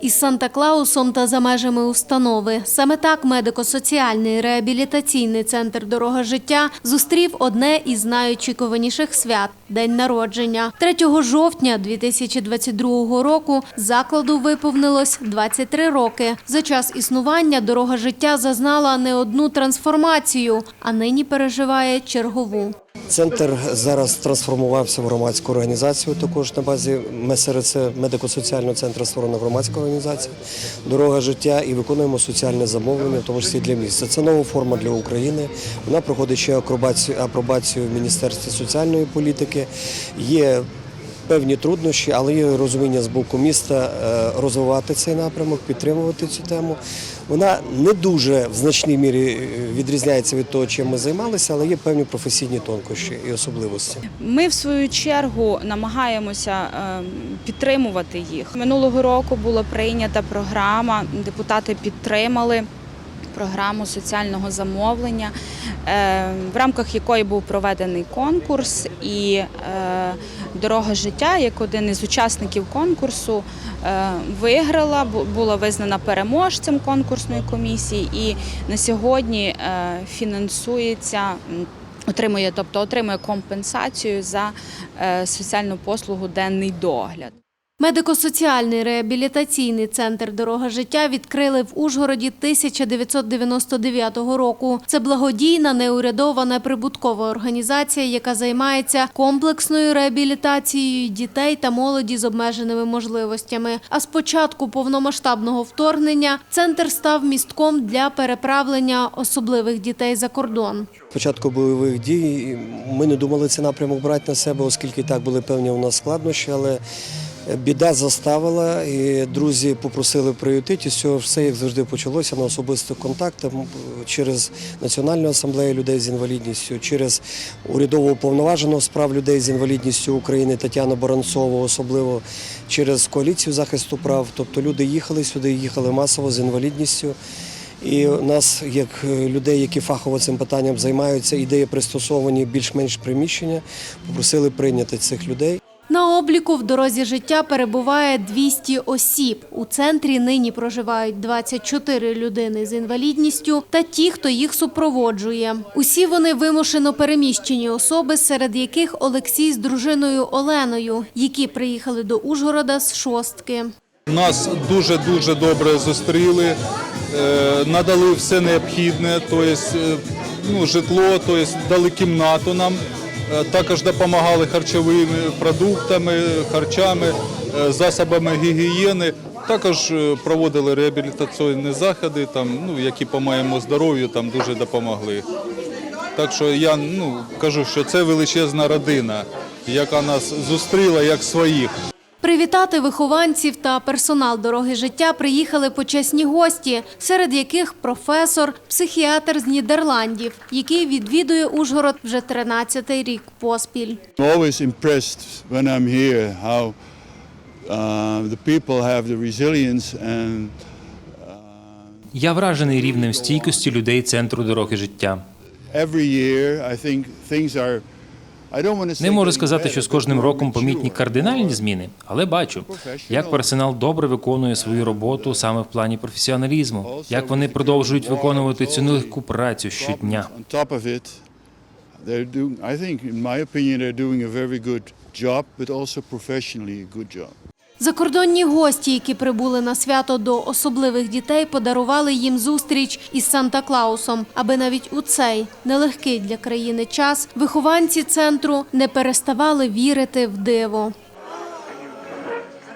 Із Санта-Клаусом та за межами установи. Саме так медико-соціальний реабілітаційний центр «Дорога життя» зустрів одне із найочікуваніших свят – день народження. 3 жовтня 2022 року закладу виповнилось 23 роки. За час існування «Дорога життя» зазнала не одну трансформацію, а нині переживає чергову. Центр зараз трансформувався в громадську організацію. Також на базі МСРЦ медико-соціального центру створена громадська організація Дорога життя і виконуємо соціальне замовлення, в тому числі для міста. Це нова форма для України. Вона проходить ще акробацію, апробацію в Міністерстві соціальної політики. Є певні труднощі, але є розуміння з боку міста е, розвивати цей напрямок, підтримувати цю тему. Вона не дуже в значній мірі е, відрізняється від того, чим ми займалися, але є певні професійні тонкощі і особливості. Ми в свою чергу намагаємося е, підтримувати їх. Минулого року була прийнята програма, депутати підтримали. Програму соціального замовлення, е, в рамках якої був проведений конкурс, і е, дорога життя, як один із учасників конкурсу, е, виграла, була визнана переможцем конкурсної комісії, і на сьогодні фінансується. Отримує, тобто отримує компенсацію за соціальну послугу денний догляд. Медико-соціальний реабілітаційний центр «Дорога життя» відкрили в Ужгороді 1999 року. Це благодійна, неурядова, неприбуткова організація, яка займається комплексною реабілітацією дітей та молоді з обмеженими можливостями. А з початку повномасштабного вторгнення центр став містком для переправлення особливих дітей за кордон. Початку бойових дій ми не думали цей напрямок брати на себе, оскільки так були певні у нас складнощі, але біда заставила, і друзі попросили приютити. Цього все, як завжди, почалося на особистих контактах через Національну асамблею людей з інвалідністю, через урядово уповноваженого з прав людей з інвалідністю України Тетяну Баранцову, особливо через коаліцію захисту прав. Тобто люди їхали сюди, їхали масово з інвалідністю. І нас, як е, людей, які фахово цим питанням займаються, ідеї пристосовані більш-менш приміщення, попросили прийняти цих людей. На обліку в дорозі життя перебуває 200 осіб. У центрі нині проживають 24 людини з інвалідністю та ті, хто їх супроводжує. Усі вони вимушено переміщені особи, серед яких Олексій з дружиною Оленою, які приїхали до Ужгорода з шостки. Нас дуже дуже добре зустріли, е, надали все необхідне, тобто ну, житло, тобто дали кімнату нам. Е, Також допомагали харчовими продуктами, харчами, е, засобами гігієни. Також е, проводили реабілітаційні заходи, там, ну, які по моєму здоров'ю там дуже допомогли. Так що я ну, кажу, що це величезна родина, яка нас зустріла як своїх. Привітати вихованців та персонал дороги життя приїхали почесні гості, серед яких професор, психіатр з Нідерландів, який відвідує Ужгород вже 13-й рік поспіль. Uh, and Я вражений рівнем стійкості людей центру дороги життя. every year I think things are Не можу сказати, що з кожним роком помітні кардинальні зміни, але бачу, як персонал добре виконує свою роботу саме в плані професіоналізму, як вони продовжують виконувати цю нелегку працю щодня. I think in my opinion they're doing a very good job, but also professionally a good job. Закордонні гості, які прибули на свято до особливих дітей, подарували їм зустріч із Санта-Клаусом, аби навіть у цей нелегкий для країни час вихованці центру не переставали вірити в диво.